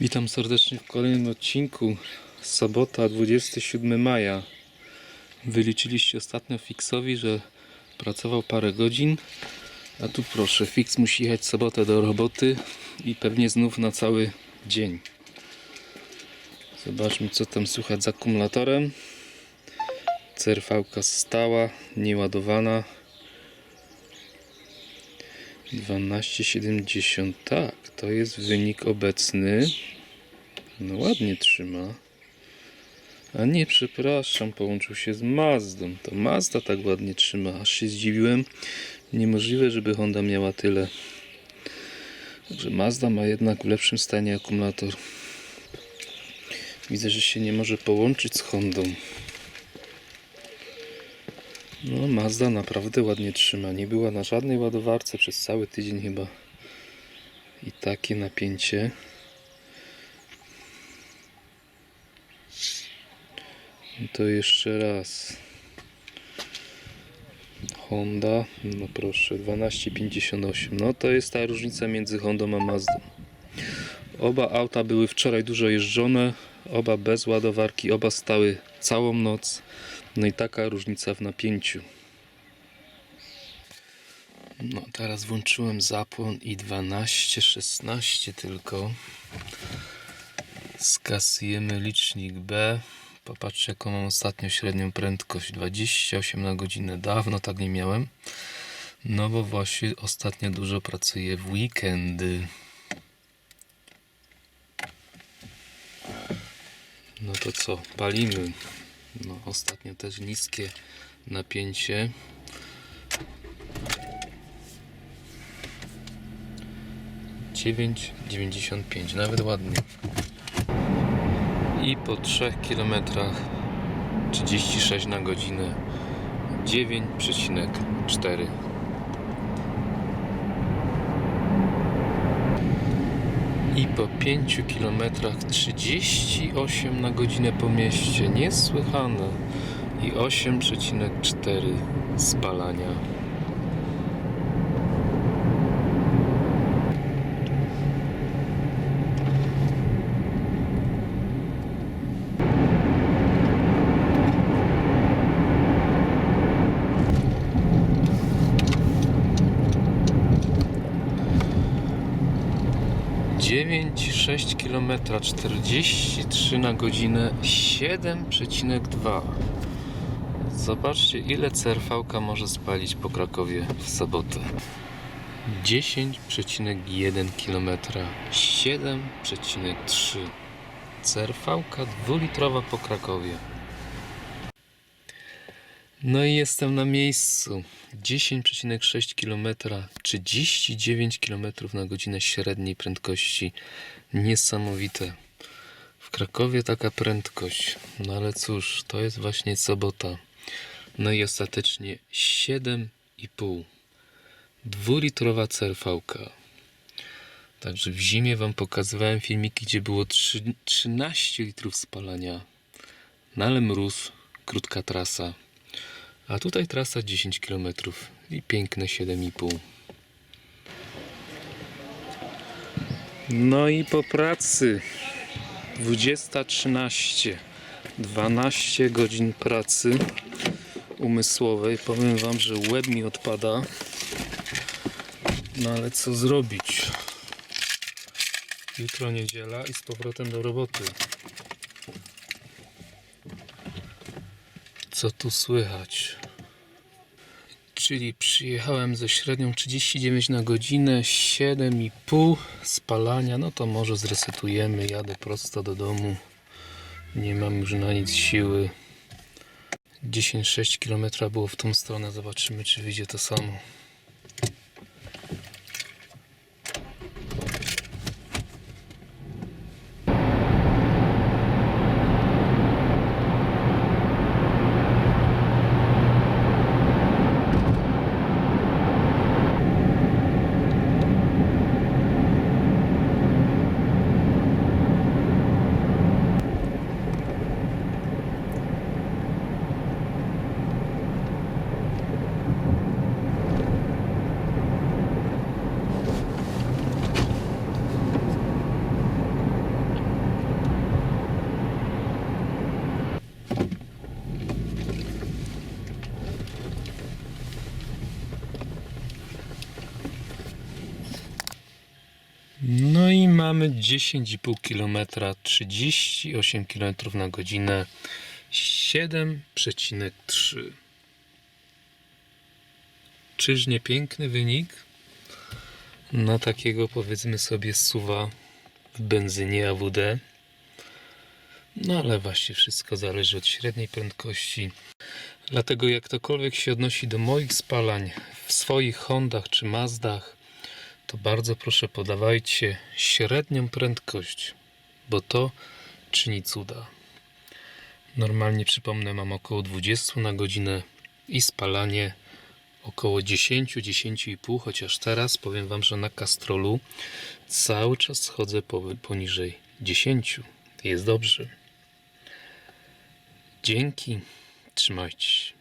Witam serdecznie w kolejnym odcinku. Sobota, 27 maja. Wyliczyliście ostatnio Fixowi, że pracował parę godzin. A tu proszę, Fix musi jechać sobotę do roboty i pewnie znów na cały dzień. Zobaczmy co tam słychać z akumulatorem. CRV stała, nieładowana. 12,70. Tak, to jest wynik obecny. No ładnie trzyma. A nie, przepraszam, połączył się z Mazdą. To Mazda tak ładnie trzyma, aż się zdziwiłem. Niemożliwe, żeby Honda miała tyle. Także Mazda ma jednak w lepszym stanie akumulator. Widzę, że się nie może połączyć z Hondą. No, Mazda naprawdę ładnie trzyma. Nie była na żadnej ładowarce przez cały tydzień chyba. I takie napięcie. I to jeszcze raz. Honda, no proszę, 12,58. No to jest ta różnica między Hondą a Mazdą. Oba auta były wczoraj dużo jeżdżone, oba bez ładowarki, oba stały całą noc. No i taka różnica w napięciu. No teraz włączyłem zapłon i 12, 16 tylko. Skasujemy licznik B. Popatrzcie jaką mam ostatnio średnią prędkość. 28 na godzinę. Dawno tak nie miałem. No bo właśnie ostatnio dużo pracuję w weekendy. No to co? Palimy. No, ostatnio też niskie napięcie. Dziewięć dziewięćdziesiąt pięć, nawet ładnie. I po 3 km 36 na godzinę 9,4 I po 5 km 38 na godzinę po mieście. Niesłychane. I 8,4 spalania. Dziewięć, sześć km, 43 na godzinę, 7,2. Zobaczcie, ile CRV może spalić po Krakowie w sobotę. 10,1 km, 7,3. CRV 2-litrowa po Krakowie. No i jestem na miejscu. 10,6 km, 39 km na godzinę średniej prędkości. Niesamowite. W Krakowie taka prędkość. No ale cóż, to jest właśnie sobota. No i ostatecznie 7,5. Dwulitrowa cerfałka. Także w zimie Wam pokazywałem filmiki, gdzie było trzy- 13 litrów spalania. No ale mróz, krótka trasa. A tutaj trasa 10 km i piękne 7,5. No i po pracy 20.13 12 godzin pracy umysłowej. Powiem Wam, że łeb mi odpada. No ale co zrobić? Jutro niedziela i z powrotem do roboty. Co tu słychać? Czyli przyjechałem ze średnią 39 na godzinę, 7,5 spalania. No to może zresetujemy. Jadę prosto do domu. Nie mam już na nic siły. 10,6 km było w tą stronę. Zobaczymy, czy wyjdzie to samo. No i mamy 10,5 km, 38 km na godzinę, 7,3. Czyż nie piękny wynik? Na takiego powiedzmy sobie suwa w benzynie AWD. No ale właśnie wszystko zależy od średniej prędkości. Dlatego jak ktokolwiek się odnosi do moich spalań w swoich Hondach czy Mazdach, to bardzo proszę podawajcie średnią prędkość, bo to czyni cuda. Normalnie przypomnę mam około 20 na godzinę i spalanie około 10, 10,5, chociaż teraz powiem Wam, że na kastrolu cały czas schodzę po, poniżej 10. Jest dobrze. Dzięki, trzymajcie się.